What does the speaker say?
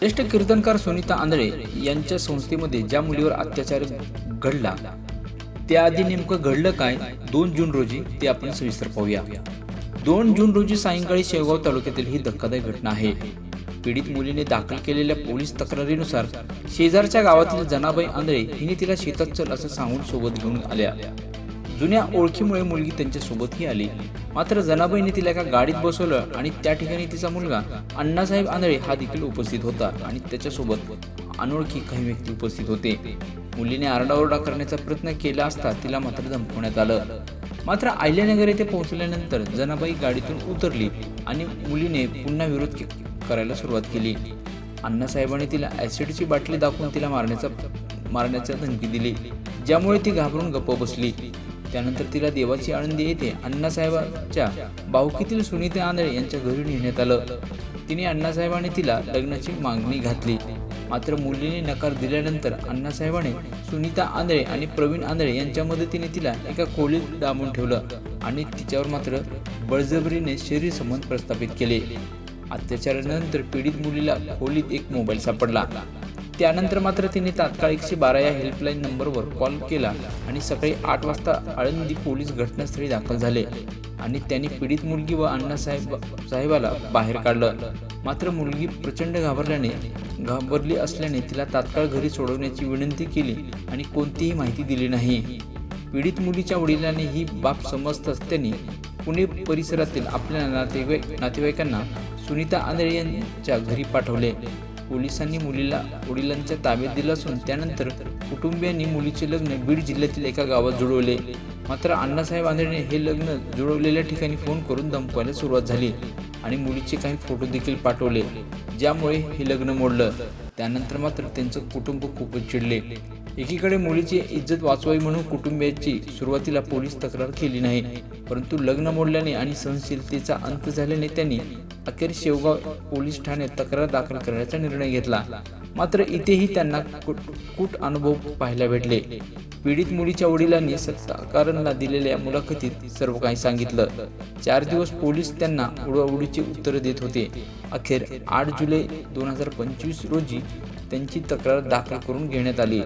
ज्येष्ठ कीर्तनकार सुनीता आंधळे यांच्या संस्थेमध्ये ज्या मुलीवर अत्याचार घडला त्याआधी नेमकं घडलं काय? दोन जून रोजी ते आपण सविस्तर पाहूया. दोन जून रोजी सायंकाळी शेवगाव तालुक्यातील ही धक्कादायक घटना आहे. पीडित मुलीने दाखल केलेल्या पोलीस तक्रारीनुसार शेजारच्या गावातील जनाबाई आंधळे हिने तिला शेतात चल असं सांगून सोबत घेऊन आल्या. जुन्या ओळखीमुळे मुलगी त्यांच्यासोबतही आली. मात्र जनाबाईने तिला एका गाडीत बसवलं आणि त्या ठिकाणी तिचा मुलगा अण्णासाहेब आंधळे हा देखील उपस्थित होता आणि त्याच्यासोबत अनोळखी काही व्यक्ती उपस्थित होते. मुलीने आरडाओरडा करण्याचा प्रयत्न केला असता तिला मात्र धमकवण्यात आलं. मात्र आयल्यानगर येथे पोहोचल्यानंतर जनाबाई गाडीतून उतरली आणि मुलीने पुन्हा विरोध करायला सुरुवात केली. अण्णासाहेबांनी तिला ॲसिडची बाटली दाखवून तिला मारण्याचा मारण्याची धमकी दिली ज्यामुळे ती घाबरून गप्प बसली. त्यानंतर तिला देवाची आनंदी येथे अण्णासाहेबांच्या भाऊकीतील सुनीता आंधळे यांच्या घरी नेण्यात आलं. तिने अण्णासाहेबांनी तिला लग्नाची मागणी घातली. मात्र मुलीने नकार दिल्यानंतर अण्णासाहेबांनी सुनीता आंधळे आणि प्रवीण आंधळे यांच्या मदतीने तिला एका खोलीत डांबून ठेवलं आणि तिच्यावर मात्र बळजबरीने शरीर संबंध प्रस्थापित केले. अत्याचारानंतर पीडित मुलीला खोलीत एक मोबाईल सापडला. त्यानंतर मात्र तिने तात्काळ एकशे बारा या हेल्पलाईन नंबरवर कॉल केला आणि सकाळी आठ वाजता आळंदी पोलीस घटनास्थळी दाखल झाले आणि त्यांनी पीडित मुलगी व अण्णासाहेब साहेबाला बाहेर काढलं. मात्र मुलगी प्रचंड घाबरल्याने घाबरली असल्याने तिला तात्काळ घरी सोडवण्याची विनंती केली आणि कोणतीही माहिती दिली नाही. पीडित मुलीच्या वडिलांनी ही बाब समजताच त्यांनी पुणे परिसरातील आपल्या नातेवाईक नातेवाईकांना सुनीता आंधळे यांच्या घरी पाठवले. पोलिसांनी मुलीला वडिलांच्या ताब्यात दिलं असून त्यानंतर कुटुंबियांनी मुलीचे लग्न बीड जिल्ह्यातील एका गावात जुळवले. मात्र अण्णासाहेब आंधळेने हे लग्न जुळवलेल्या ठिकाणी फोन करून धमकवायला सुरुवात झाली आणि मुलीचे काही फोटो देखील पाठवले ज्यामुळे हे लग्न मोडलं. त्यानंतर मात्र त्यांचं कुटुंब खूपच चिडले. एकीकडे मुलीची इज्जत वाचवावी म्हणून कुटुंबियाची सुरुवातीला पोलीस तक्रार केली नाही परंतु लग्न मोडल्याने आणि सहनशीलतेचा अंत झाल्याने त्यांनी अखेर शेवगाव पोलीस ठाण्यात तक्रार दाखल करण्याचा निर्णय घेतला. मात्र इथेही त्यांना कुट कुट अनुभव पाहायला भेटले. पीडित मुलीच्या वडिलांनी सत्ताकारांना दिलेल्या मुलाखतीत सर्व काही सांगितलं. चार दिवस पोलीस त्यांना उडवाउडीची उत्तरं देत होते. अखेर आठ जुलै दोन हजार पंचवीस रोजी त्यांची तक्रार दाखल करून घेण्यात आली.